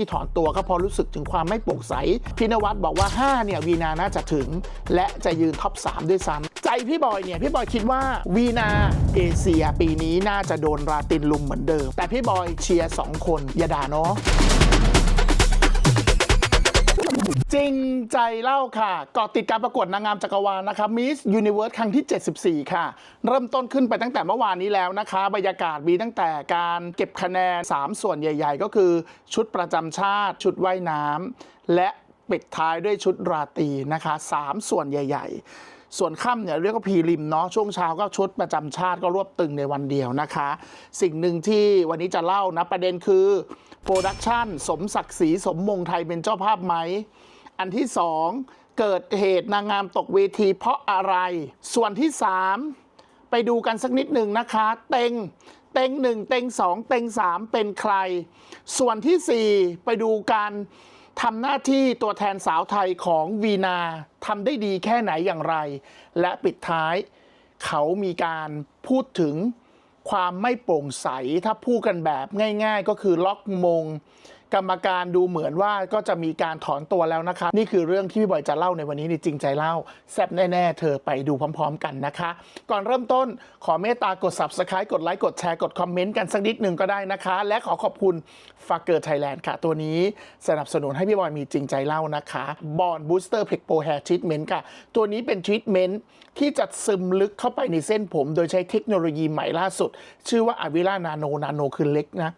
ที่ถอนตัวก็พอรู้สึกถึงความไม่โปร่งใสพีนวัตบอกว่า 5 เนี่ยวีนาน่าจะถึง และจะยืนท็อป 3 ด้วยซ้ำใจพี่บอยเนี่ย พี่บอยคิดว่าวีนาเอเชียปีนี้น่าจะโดนราตินลุมเหมือนเดิม แต่พี่บอยเชียร์ 2 คนอย่าด่าเนาะ จริงใจเล่าค่ะเกาะติดการประกวดนางงามจักรวาลนะคะมิสยูนิเวิร์สครั้งที่ 74 ค่ะ เริ่มต้นขึ้นไปตั้งแต่เมื่อวานนี้แล้วนะคะ บรรยากาศมีตั้งแต่การเก็บคะแนน 3 ส่วนใหญ่ ๆ ก็คือชุดประจำชาติ ชุดว่ายน้ำและปิดท้ายด้วยชุดราตรีนะคะ 3 ส่วนใหญ่ ๆส่วนค่ำเนี่ยเรียกว่าพีริมเนาะช่วงเช้าก็ชุดประจำชาติก็รวบตึงในวันเดียวนะคะ สิ่งหนึ่งที่วันนี้จะเล่านะ ประเด็นคือ โปรดักชันสมศักดิ์ศรีสมมงไทยเป็นเจ้าภาพไหม อันที่สองเกิดเหตุนางงามตกเวทีเพราะอะไร ส่วนที่สามไปดูกันสักนิดหนึ่งนะคะ เต็ง เต็งหนึ่งเต็งสองเต็งสามเป็นใคร ส่วนที่สี่ไปดูการทำหน้าที่ตัวแทนสาวไทยของวีนาทำได้ดีแค่ไหนอย่างไร และปิดท้าย เขามีการพูดถึงความไม่โปร่งใส ถ้าพูดกันแบบง่าย ๆ ก็คือล็อกมง กรรมการดูเหมือนว่าก็จะมีการถอนตัวแล้วนะคะ นี่คือเรื่องที่พี่บอยจะเล่าในวันนี้ในจริงใจเล่าแซบแน่ๆ เธอไปดูพร้อม ๆ กันนะคะ ก่อนเริ่มต้นขอเมตตากด subscribe กดไลค์กดแชร์กดคอมเมนต์กันสักนิดหนึ่งก็ได้นะคะ และขอขอบคุณฟาเกอร์ไทยแลนด์ค่ะ ตัวนี้สนับสนุนให้พี่บอยมีจริงใจเล่านะคะบอนบูสเตอร์เพกโปแฮร์ทรีทเมนต์ค่ะ ตัวนี้เป็นทรีทเมนต์ที่จะซึมลึกเข้าไปในเส้นผม โดยใช้เทคโนโลยีใหม่ล่าสุด ชื่อว่าอวิล่านาโนนาโนคือเล็กนะ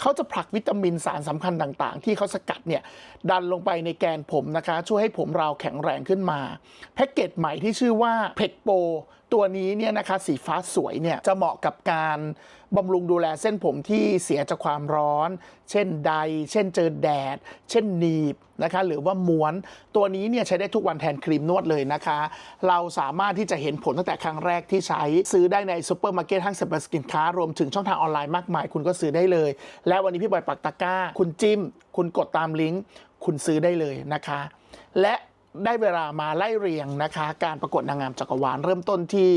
เขาจะผลักวิตามินสารสำคัญต่างๆ ที่เขาสกัดเนี่ยดันลงไปในแกนผมนะคะ ช่วยให้ผมเราแข็งแรงขึ้นมา แพ็กเกจใหม่ที่ชื่อว่าเพกโป ตัวนี้เนี่ยนะคะสีฟ้าสวยเนี่ยจะเหมาะกับการบำรุงดูแลเส้นผมที่เสียจากความร้อน เช่นใด เช่นเจอแดด เช่นหนีบนะคะหรือว่าม้วนตัวนี้เนี่ยใช้ได้ทุกวันแทนครีมนวดเลยนะคะ เราสามารถที่จะเห็นผลตั้งแต่ครั้งแรกที่ใช้ซื้อได้ในซูเปอร์มาร์เก็ตห้างสรรพสินค้ารวมถึงช่องทางออนไลน์มากมาย คุณก็ซื้อได้เลย และวันนี้พี่บอยปักตะก้า คุณจิ้ม คุณกดตามลิงก์ คุณซื้อได้เลยนะคะ และ ได้เวลามาไล่เรียงนะคะ การประกวดนางงามจักรวาลเริ่มต้นที่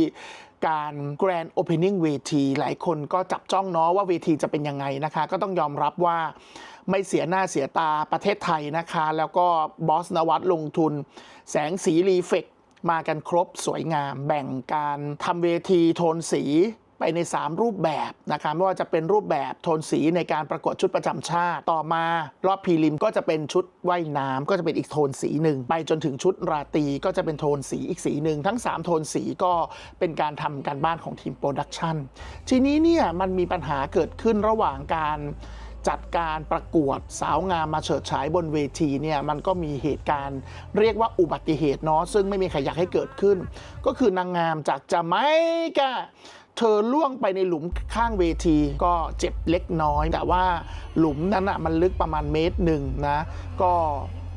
การ Grand Opening เวทีหลายคนก็จับจ้องเนาะว่าเวทีจะเป็นยังไงนะคะ ก็ต้องยอมรับว่าไม่เสียหน้าเสียตาประเทศไทยนะคะ แล้วก็บอสนวัตลงทุน แสงสีรีเฟกมากันครบสวยงาม แบ่งการทำเวทีโทนสี ไปใน 3 รูปแบบนะคะไม่ว่าจะเป็นรูปแบบโทนสีในการประกวดชุดประจำชาติ ต่อมารอบพรีลิมก็จะเป็นชุดว่ายน้ำก็จะเป็นอีกโทนสีหนึ่งไปจนถึงชุดราตรีก็จะเป็นโทนสีอีกสีหนึ่งทั้ง 3 โทนสีก็เป็นการทำการบ้านของทีมโปรดักชันทีนี้เนี่ยมันมีปัญหาเกิดขึ้นระหว่างการจัดการประกวดสาวงามมาเฉิดฉายบนเวทีเนี่ยมันก็มีเหตุการณ์เรียกว่าอุบัติเหตุเนาะซึ่งไม่มีใครอยากให้เกิดขึ้น ก็คือนางงามจากจาไมกา เธอล่วงไปในหลุมข้างเวทีก็เจ็บเล็กน้อย แต่ว่าหลุมนั้นอะมันลึกประมาณเมตรหนึ่งนะก็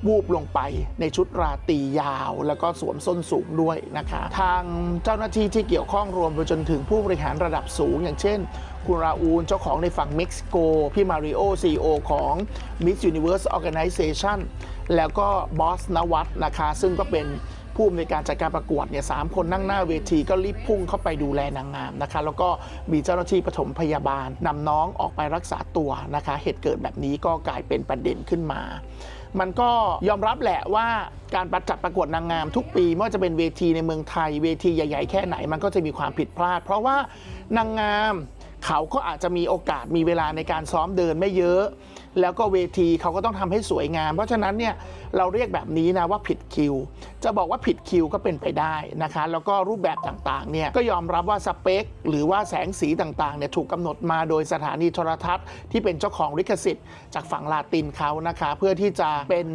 วูบลงไปในชุดราตรียาว แล้วก็สวมส้นสูงด้วยนะคะ ทางเจ้าหน้าที่ที่เกี่ยวข้องรวมไปจนถึงผู้บริหารระดับสูง อย่างเช่น คุณราอูลเจ้าของในฝั่งเม็กซิโก พี่มาริโอซีโอของ Miss Universe Organization แล้วก็บอสนวัตนะคะ ซึ่งก็เป็น ผู้อำนวยการจัดการประกวดเนี่ยสามคนนั่งหน้าเวทีก็รีบพุ่งเข้าไปดูแลนางงามนะคะ แล้วก็มีเจ้าหน้าที่ปฐมพยาบาลนำน้องออกไปรักษาตัวนะคะ เหตุเกิดแบบนี้ก็กลายเป็นประเด็นขึ้นมามันก็ยอมรับแหละว่าการประจัดประกวดนางงามทุกปีไม่ว่าจะเป็นเวทีในเมืองไทย เวทีใหญ่ ๆ แค่ไหนมันก็จะมีความผิดพลาด เพราะว่านางงาม เขาก็อาจจะมีโอกาสมีเวลาในการซ้อมเดินไม่เยอะ แล้วก็เวทีเขาก็ต้องทำให้สวยงาม เพราะฉะนั้นเนี่ยเราเรียกแบบนี้นะว่าผิดคิว จะบอกว่าผิดคิวก็เป็นไปได้นะคะ แล้วก็รูปแบบต่างๆเนี่ยก็ยอมรับว่าสเปค หรือว่าแสงสีต่างๆเนี่ยถูกกำหนดมาโดยสถานีโทรทัศน์ ที่เป็นเจ้าของลิขสิทธิ์ จากฝั่งลาตินเขานะคะ เพื่อที่จะเป็น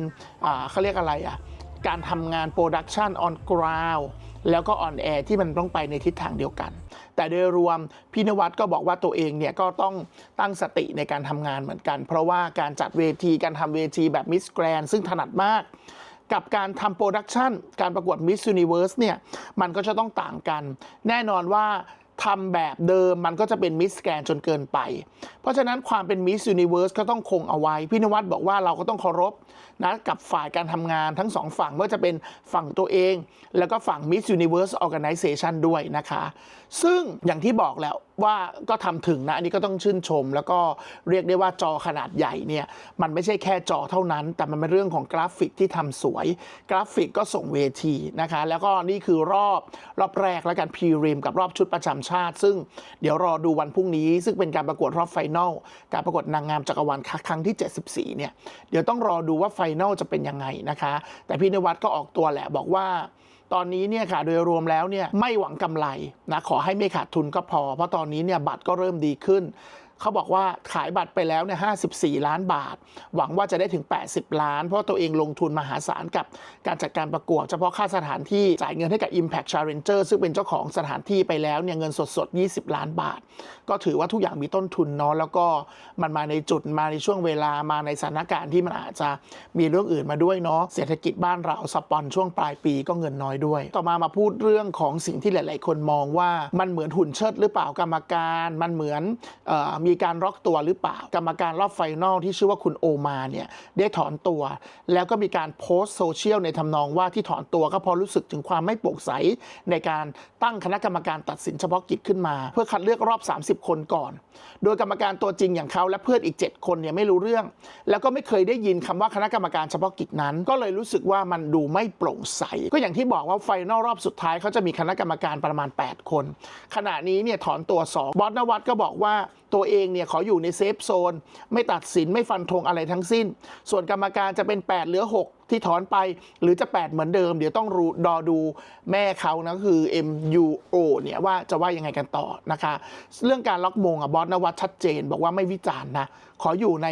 เขาเรียกอะไรอะการทำงานโปรดักชันออนกราว แล้วก็อ่อนแอที่มันต้องไปในทิศทางเดียวกัน แต่โดยรวมพี่นวัดก็บอกว่าตัวเองเนี่ยก็ต้องตั้งสติในการทำงานเหมือนกัน เพราะว่าการจัดเวทีการทำเวทีแบบมิสแกรนซึ่งถนัดมากกับการทำโปรดักชันการประกวด Miss Universe เนี่ย มันก็จะต้องต่างกัน แน่นอนว่า ทำแบบเดิมมันก็จะเป็นมิสแกรนจนเกินไป เพราะฉะนั้นความเป็นมิสยูนิเวิร์สก็ต้องคงเอาไว้พี่นวัดบอกว่าเราก็ต้องเคารพนะกับฝ่ายการทำงานทั้งสองฝั่งไม่ว่าจะเป็นฝั่งตัวเอง แล้วก็ฝั่งมิสยูนิเวิร์สออแกไนเซชันด้วยนะคะ ซึ่งอย่างที่บอกแล้วว่าก็ทำถึงนะ อันนี้ก็ต้องชื่นชม แล้วก็เรียกได้ว่าจอขนาดใหญ่เนี่ย มันไม่ใช่แค่จอเท่านั้น แต่มันเป็นเรื่องของกราฟิกที่ทำสวย กราฟิกก็ส่งเวทีนะคะ แล้วก็นี่คือรอบรอบแรกและการพรีริมกับรอบชุดประจำชาติ ซึ่งเดี๋ยวรอดูวันพรุ่งนี้ ซึ่งเป็นการประกวดรอบไฟนอลการประกวดนางงามจักรวาลครั้งที่ 74 เนี่ยเดี๋ยวต้องรอดูว่าไฟนอลจะเป็นยังไงนะคะ แต่พี่นวัดก็ออกตัวแหละบอกว่า ตอนนี้เนี่ยค่ะโดยรวมแล้วเนี่ยไม่หวังกำไรนะขอให้ไม่ขาดทุนก็พอ เพราะตอนนี้เนี่ยบัตรก็เริ่มดีขึ้น เขาบอกว่าขายบัตรไปแล้วเนี่ย54ล้านบาท หวังว่าจะได้ถึง 80 ล้าน เพราะตัวเองลงทุนมหาศาลกับการจัดการประกวด เฉพาะค่าสถานที่จ่ายเงินให้กับ Impact Challenger ซึ่งเป็นเจ้าของสถานที่ไปแล้วเนี่ยเงินสดๆ20 ล้านบาท ก็ถือว่าทุกอย่างมีต้นทุนเนาะแล้วก็มันมาในจุดมาในช่วงเวลามาในสถานการณ์ที่มันอาจจะมีเรื่องอื่นมาด้วยเนาะเศรษฐกิจบ้านเราสปอนช่วงปลายปีก็เงินน้อยด้วย ต่อมามาพูดเรื่องของสิ่งที่หลาย ๆ คนมองว่ามันเหมือนหุ่นเชิดหรือเปล่ากรรมการ มันเหมือนออมีีการล็อกตัวหรือเปล่า กรรมการรอบไฟนอลที่ชื่อว่าคุณโอมาเนี่ยได้ถอนตัว แล้วก็มีการโพสต์โซเชียลในทำนองว่าที่ถอนตัวก็เพราะรู้สึกถึงความไม่โปร่งใสในการตั้งคณะกรรมการตัดสินเฉพาะกิจขึ้นมา เพื่อคัดเลือกรอบ 30 คนก่อน โดยกรรมการตัวจริงอย่างเขาและเพื่อนอีก 7 คนเนี่ยไม่รู้เรื่อง แล้วก็ไม่เคยได้ยินคำว่าคณะกรรมการเฉพาะกิจนั้น ก็เลยรู้สึกว่ามันดูไม่โปร่งใส ก็อย่างที่บอกว่าไฟนอลรอบสุดท้ายเขาจะมีคณะกรรมการประมาณ 8 คน ขณะนี้เนี่ยถอนตัวสองบอสนวัตก็บอกว่าตัวเองเนี่ยขออยู่ในเซฟโซน ไม่ตัดสินไม่ฟันธงอะไรทั้งสิ้น ส่วนกรรมการจะเป็น 8 เหลือ 6 ที่ถอนไป หรือจะ 8 เหมือนเดิม เดี๋ยวต้องรู้ดอดูแม่เขานะคือ MUO เนี่ยว่าจะว่ายังไงกันต่อนะคะ เรื่องการล็อกมงอะบอสนวัตชัดเจน บอกว่าไม่วิจารณ์นะ ขออยู่ใน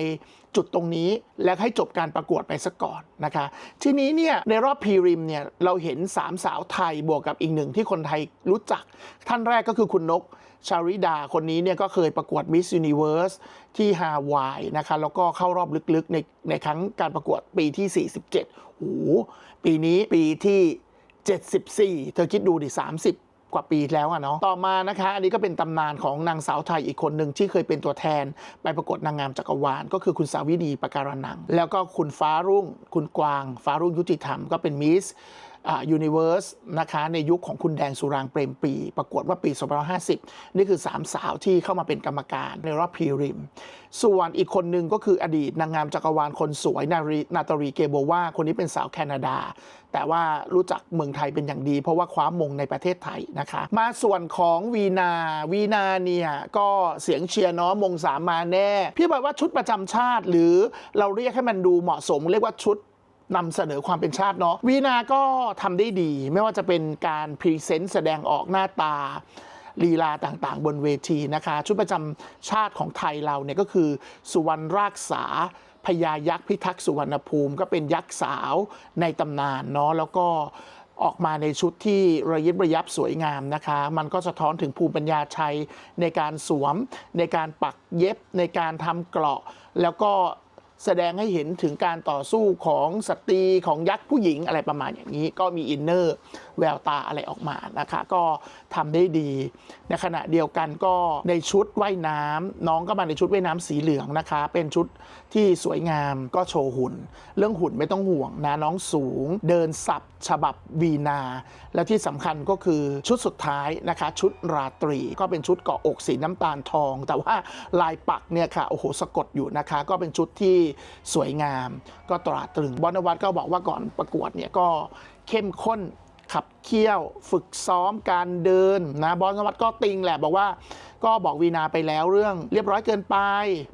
จุดตรงนี้และให้จบการประกวดไปซะก่อนนะคะ ทีนี้เนี่ยในรอบพรีริมเนี่ยเราเห็น 3 สาวไทยบวกกับอีกหนึ่งที่คนไทยรู้จัก ท่านแรกก็คือคุณนก ชาริดาคนนี้เนี่ยก็เคยประกวด Miss Universe ที่ฮาวายนะคะแล้วก็เข้ารอบลึกๆในในครั้งการประกวดปีที่ 47โอ้โหปีนี้ปีที่ 74 เธอคิดดูดิ 30กว่าปีแล้วอะเนาะ ต่อมานะคะ อันนี้ก็เป็นตำนานของนางสาวไทยอีกคนหนึ่งที่เคยเป็นตัวแทน ไปประกวดนางงามจักรวาล ก็คือคุณสาวินีปการนัง แล้วก็คุณฟ้ารุ่ง คุณกวาง ฟ้ารุ่งยุติธรรมก็เป็นมิส ยูนิเว r ร์สนะคะในยุคของคุณแดงสุรางเปรมปรีประกวดว่าปี 2550 นี่คือ 3 สาวที่เข้ามาเป็นกรรมการในรอบพรีริม ส่วนอีกคนหนึ่งก็คืออดีตนางงามจักรวาลคนสวยนารีนาตารีเกโบวาคนนี้เป็นสาวแคนาดา แต่ว่ารู้จักเมืองไทยเป็นอย่างดี เพราะว่าคว้ามงในประเทศไทยนะคะ มาส่วนของวีนาวีนาเนี่ยก็เสียงเชียร์เนาะมงสามมาแน่ พี่บอกว่าชุดประจำชาติหรือเราเรียกให้มันดูเหมาะสม เรียกว่าชุด นำเสนอความเป็นชาติเนาะวีนาก็ทำได้ดี ไม่ว่าจะเป็นการพรีเซนต์แสดงออกหน้าตาลีลาต่างๆ บนเวทีนะคะ ชุดประจำชาติของไทยเราเนี่ยก็คือสุวรรณรากษาพญายักษ์พิทักษ์สุวรรณภูมิ ก็เป็นยักษ์สาวในตำนานเนาะแล้วก็ออกมาในชุดที่ระยิบระยับสวยงามนะคะ มันก็สะท้อนถึงภูมิปัญญาชัยในการสวม ในการปักเย็บในการทำเกราะ แล้วก็ แสดงให้เห็นถึงการต่อสู้ของสตรีของยักษ์ผู้หญิงอะไรประมาณอย่างนี้ ก็มีอินเนอร์ แววตาอะไรออกมานะคะ ก็ทำได้ดี ในขณะเดียวกันก็ในชุดว่ายน้ำน้องก็มาในชุดว่ายน้ำสีเหลืองนะคะ เป็นชุดที่สวยงามก็โชว์หุ่น เรื่องหุ่นไม่ต้องห่วงนะน้องสูง เดินสับฉบับวีนา และที่สำคัญก็คือชุดสุดท้ายนะคะ ชุดราตรีก็เป็นชุดเกาะอกสีน้ำตาลทอง แต่ว่าลายปักเนี่ยค่ะโอ้โหสะกดอยู่นะคะ ก็เป็นชุดที่สวยงาม ก็ตราตรึงบอนวัตก็บอกว่าก่อนประกวดเนี่ยก็เข้มข้น ขับเคี่ยว ฝึกซ้อมการเดินนะบอลนวัตก็ติงแหละบอกว่า ก็บอกวีนาไปแล้วเรื่อง เรียบร้อยเกินไป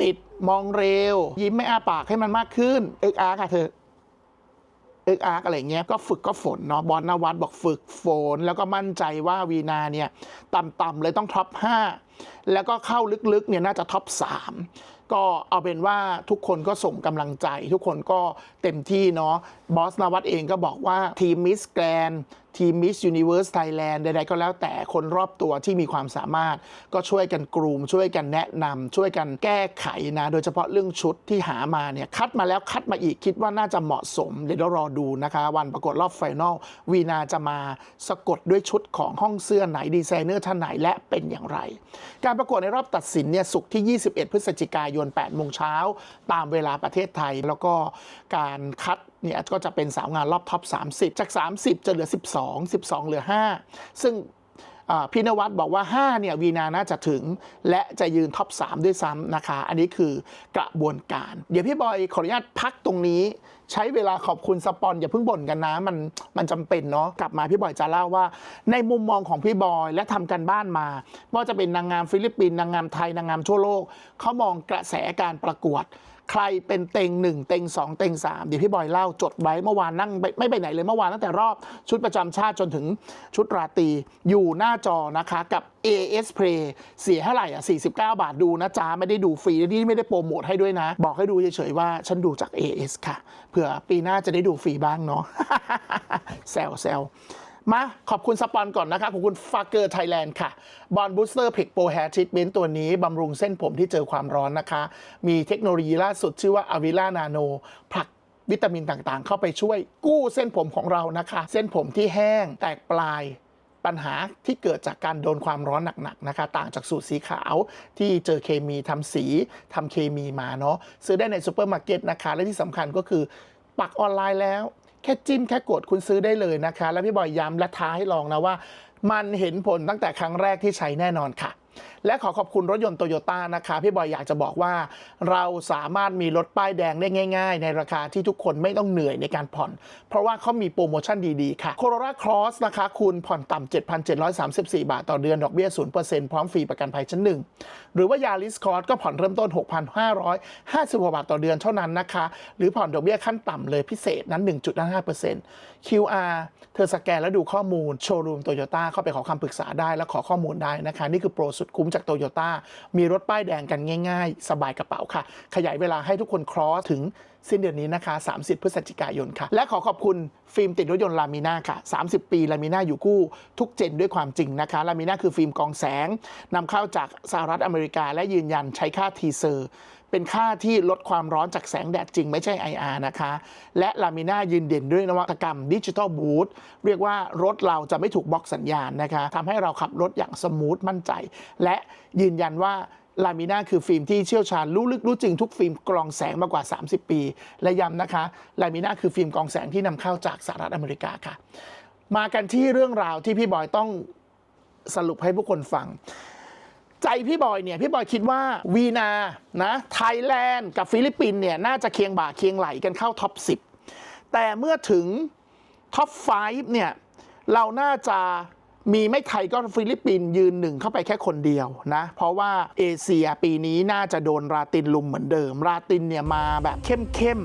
ติดมองเร็ว ยิ้มไม่อ้าปากให้มันมากขึ้นเอิกอาร์ค่ะเธอเอิกอาร์กอะไรเงี้ยก็ฝึกก็ฝนเนาะบอลนวัตบอกฝึกฝน แล้วก็มั่นใจว่าวีนาเนี่ยต่ำๆเลยต้องท็อป 5 แล้วก็เข้าลึกๆเนี่ยน่าจะท็อป 3 ก็เอาเป็นว่าทุกคนก็ส่งกำลังใจ ทุกคนก็เต็มที่เนาะบอสนวัตเองก็บอกว่าทีมมิสแกรน ทีมมิสยูนิเว r ร์สไทยแลนด์ใดๆก็แล้วแต่คนรอบตัวที่มีความสามารถ ก็ช่วยกันกรูม ช่วยกันแนะนำช่วยกันแก้ไขนะ โดยเฉพาะเรื่องชุดที่หามาเนี่ยคัดมาแล้วคัดมาอีกคิดว่าน่าจะเหมาะสม เดี๋ยวรอดูนะคะ วันประกวดรอบไฟนอลวีนาจะมาสะกดด้วยชุดของห้องเสื้อไหนดีไซเนอร์ท่านไหนและเป็นอย่างไร การประกวดในรอบตัดสินเนี่ยสุกที่ 21 พฤศจิกายน8โมงเช้าตามเวลาประเทศไทยแล้วก็การคัด เนี่ยก็จะเป็นสาวงานรอบท็อป 30 จาก 30 จะเหลือ 12 12 เหลือ 5 ซึ่งพี่นวัดบอกว่า 5 เนี่ยวีนาน่าจะถึง และจะยืนท็อป 3 ด้วยซ้ำนะคะ อันนี้คือกระบวนการ เดี๋ยวพี่บอยขออนุญาตพักตรงนี้ ใช้เวลาขอบคุณสปอน อย่าเพิ่งบ่นกันนะ มันมันจำเป็นเนาะกลับมาพี่บอยจะเล่าว่า ในมุมมองของพี่บอยและทำกันบ้านมาว่าจะเป็นนางงามฟิลิปปินส์นางงามไทยนางงามทั่วโลกเขามองกระแสการประกวด ใครเป็นเต็งหนึ่งเต็งสองเต็งสามเดี๋ยวพี่บอยเล่าจดไว้เมื่อวานนั่งไม่ไปไหนเลยเมื่อวานตั้งแต่รอบชุดประจำชาติจนถึงชุดราตรีอยู่หน้าจอนะคะกับ AS Play เสียเท่าไหร่อะ 49 บาทดูนะจ๊ะ ไม่ได้ดูฟรีนี่ไม่ได้โปรโมทให้ด้วยนะ บอกให้ดูเฉยๆว่าฉันดูจาก AS ค่ะ เผื่อปีหน้าจะได้ดูฟรีบ้างเนาะแซวแซว มาขอบคุณสปอนก่อนนะคะขอบคุณฟาเกอร์ไทยแลนด์ค่ะบอลบูสเตอร์พิกโปรแฮร์ทรีทเมนต์ตัวนี้ บำรุงเส้นผมที่เจอความร้อนนะคะ มีเทคโนโลยีล่าสุดชื่อว่าอวิล่านาโนผลักวิตามินต่างๆ เข้าไปช่วยกู้เส้นผมของเรานะคะ เส้นผมที่แห้งแตกปลายปัญหาที่เกิดจากการโดนความร้อนหนักๆนะคะ ต่างจากสูตรสีขาวที่เจอเคมีทำสีทำเคมีมาเนาะซื้อได้ในซูเปอร์มาร์เก็ตนะคะ และที่สำคัญก็คือปักออนไลน์แล้ว แค่จิ้มแค่กดคุณซื้อได้เลยนะคะ แล้วพี่บอยย้ำและท้าให้ลองนะว่า มันเห็นผลตั้งแต่ครั้งแรกที่ใช้แน่นอนค่ะ และขอขอบคุณรถยนต์โตโยต้านะคะพี่บอยอยากจะบอกว่า เราสามารถมีรถป้ายแดงได้ง่าย ๆ ในราคาที่ทุกคนไม่ต้องเหนื่อยในการผ่อน เพราะว่าเขามีโปรโมชั่นดีๆค่ะ Corolla Cross นะคะคุณผ่อนต่ำ7,734 บาทต่อเดือนดอกเบี้ย 0%พร้อมฟรีประกันภัยชั้นหนึ่งหรือว่า Yaris Cross ก็ผ่อนเริ่มต้น 6,556 บาทต่อเดือนเท่านั้นนะคะ หรือผ่อนดอกเบี้ยขั้นต่ำเลยพิเศษนั้น 1.5% QR เธอสแกนแล้วดูข้อมูลโชว์รูมโตโยต้าเข้าไปขอคำปรึกษาได้และขอข้อมูลได้นะคะ นี่คือโปรสุดคุ้มจากโตโยต้ามีรถป้ายแดงกันง่าย ๆ สบายกระเป๋าค่ะ ขยายเวลาให้ทุกคนครอสถึง สิ้นเดือนนี้นะคะ 30 พฤศจิกายนค่ะ และขอขอบคุณฟิล์มติดรถยนต์ลามิน่าค่ะ 30 ปีลามิน่าอยู่คู่ทุกเจนด้วยความจริงนะคะลามิน่าคือฟิล์มกองแสงนำเข้าจากสหรัฐอเมริกา และยืนยันใช้ค่าทีเซอร์เป็นค่าที่ลดความร้อนจากแสงแดดจริงไม่ใช่ IR นะคะ และลามิน่ายืนเด่นด้วยนวัตกรรมดิจิทัลบูทเรียกว่ารถเราจะไม่ถูกบล็อกสัญญาณนะคะทำให้เราขับรถอย่างสมูทมั่นใจ และยืนยันว่า ลามิน่าคือฟิล์มที่เชี่ยวชาญรู้ลึกรู้จริงทุกฟิล์มกรองแสงมากกว่า 30 ปี และย้ำนะคะลามิน่าคือฟิล์มกรองแสงที่นำเข้าจากสหรัฐอเมริกาค่ะ มากันที่เรื่องราวที่พี่บอยต้องสรุปให้ผู้คนฟัง ใจพี่บอยเนี่ยพี่บอยคิดว่าวีนานะไทยแลนด์กับฟิลิปปินเนี่ยน่าจะเคียงบ่าเคียงไหลกันเข้าท็อป 10 แต่เมื่อถึงท็อป 5 เนี่ยเราน่าจะ มีไม่ไทยก็ฟิลิปปินส์ยืนหนึ่งเข้าไปแค่คนเดียวนะ เพราะว่าเอเชียปีนี้น่าจะโดนราตินลุมเหมือนเดิม ราตินเนี่ยมาแบบเข้มเข้ม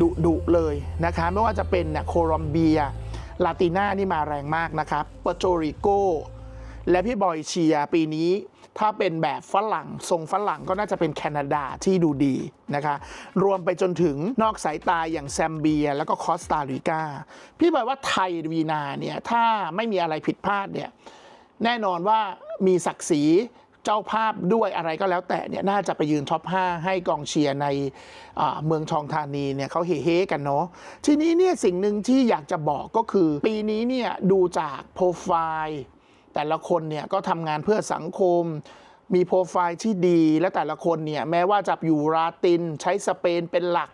ดุดุเลยนะคะ ไม่ว่าจะเป็นเนี่ยโคลอมเบีย ลาติน่านี่มาแรงมากนะครับเปอร์โตริโก และพี่บอยเชียปีนี้ ถ้าเป็นแบบฝรั่งทรงฝรั่งก็น่าจะเป็นแคนาดาที่ดูดีนะคะ รวมไปจนถึงนอกสายตาอย่างแซมเบีย แล้วก็คอสตาริกา พี่บอยว่าไทยวีนาเนี่ย ถ้าไม่มีอะไรผิดพลาดเนี่ย แน่นอนว่ามีศักดิ์ศรีเจ้าภาพด้วยอะไรก็แล้วแต่เนี่ย น่าจะไปยืนท็อป 5 ให้กองเชียร์ในเมืองทองธานีเนี่ยเขาเฮ้ๆกันเนาะทีนี้เนี่ยสิ่งหนึ่งที่อยากจะบอกก็คือ ปีนี้เนี่ยดูจากโปรไฟล์ แต่ละคนเนี่ยก็ทำงานเพื่อสังคม มีโปรไฟล์ที่ดีและแต่ละคนเนี่ยแม้ว่าจะอยู่ราตินใช้สเปนเป็นหลัก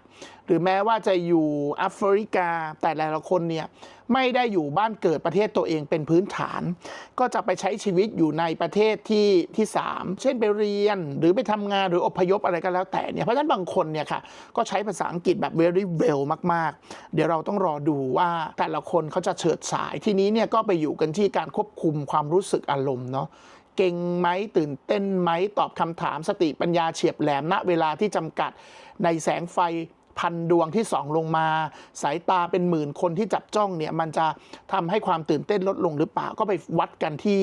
หรือแม้ว่าจะอยู่แอฟริกา แต่หละละคนเนี่ยไม่ได้อยู่บ้านเกิดประเทศตัวเองเป็นพื้นฐาน ก็จะไปใช้ชีวิตอยู่ในประเทศที่ที่สามเช่นไปเรียนหรือไปทำงานหรืออพยพอะไรก็แล้วแต่เนี่ยเพราะฉะนั้นบางคนเนี่ยค่ะก็ใช้ภาษาอังกฤษแบบ very well มาก ๆ เดี๋ยวเราต้องรอดูว่าแต่ละคนเขาจะเฉิดสายทีนี้เนี่ยก็ไปอยู่กันที่การควบคุมความรู้สึกอารมณ์เนาะเก่งไหมตื่นเต้นไหมตอบคำถามสติปัญญาเฉียบแหลมณเวลาที่จำกัดในแสงไฟ พันดวงที่ส่องลงมา สายตาเป็นหมื่นคนที่จับจ้องเนี่ยมันจะทำให้ความตื่นเต้นลดลงหรือเปล่าก็ไปวัดกันที่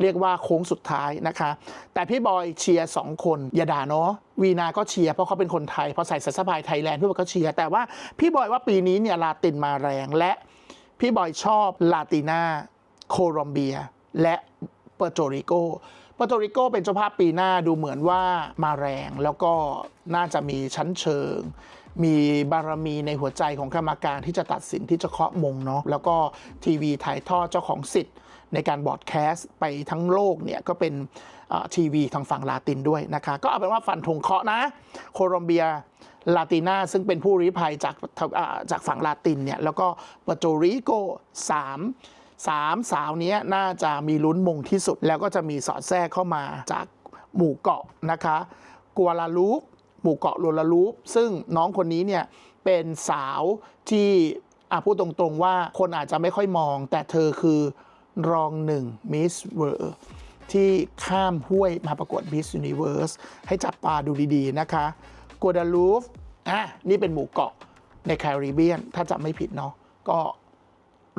เรียกว่าโค้งสุดท้ายนะคะ แต่พี่บอยเชียร์สองคนอย่าด่าเนาะวีนาก็เชียร์เพราะเขาเป็นคนไทยพอใส่สายสะพายไทยแลนด์พี่บอยก็เชียร์แต่ว่าพี่บอยว่าปีนี้เนี่ยลาตินมาแรงและพี่บอยชอบลาตินาโคลอมเบีย และเปอร์โตริโกเปอร์โตริโกเป็นเจ้าภาพปีหน้าดูเหมือนว่ามาแรงแล้วก็น่าจะมีชั้นเชิง มีบารมีในหัวใจของกรรมการที่จะตัดสินที่จะเคาะมงเนาะแล้วก็ทีวีถ่ายทอดเจ้าของสิทธิ์ ในการบอดแคสต์ไปทั้งโลกเนี่ยก็เป็นทีวีทางฝั่งลาตินด้วยนะคะ ก็เอาเป็นว่าฟันธงเคาะนะ โคลอมเบียลาตินาซึ่งเป็นผู้ริภัยจากจากฝั่งลาตินเนี่ยแล้วก็ปอร์โตริโก3สามสาวนี้น่าจะมีลุ้นมงที่สุด แล้วก็จะมีสอดแทรกเข้ามาจากหมู่เกาะนะคะ กัวลาลูป หมู่เกาะโลลาลูป ซึ่งน้องคนนี้เนี่ยเป็นสาวที่อะพูดตรงๆว่าคนอาจจะไม่ค่อยมอง แต่เธอคือรองหนึ่งมิสเวอร์ที่ข้ามห้วยมาประกวด Miss Universe ให้จับตาดูดีๆนะคะกัวดาลูฟอะนี่เป็นหมู่เกาะในแคริบเบียน ถ้าจำไม่ผิดเนาะก็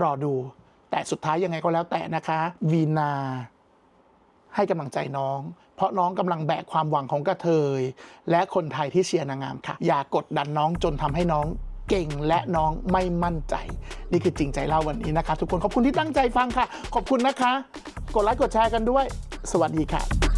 รอดู แต่สุดท้ายยังไงก็แล้วแต่นะคะ วีนา ให้กำลังใจน้อง ราะน้องกำลังแบกความหวังของกระเทย และคนไทยที่เชียร์นางงามค่ะ อย่ากดดันน้องจนทำให้น้องเก่งและน้องไม่มั่นใจ นี่คือจริงใจเล่าวันนี้นะคะ ทุกคนขอบคุณที่ตั้งใจฟังค่ะ ขอบคุณนะคะ กดไลค์กดแชร์กันด้วย สวัสดีค่ะ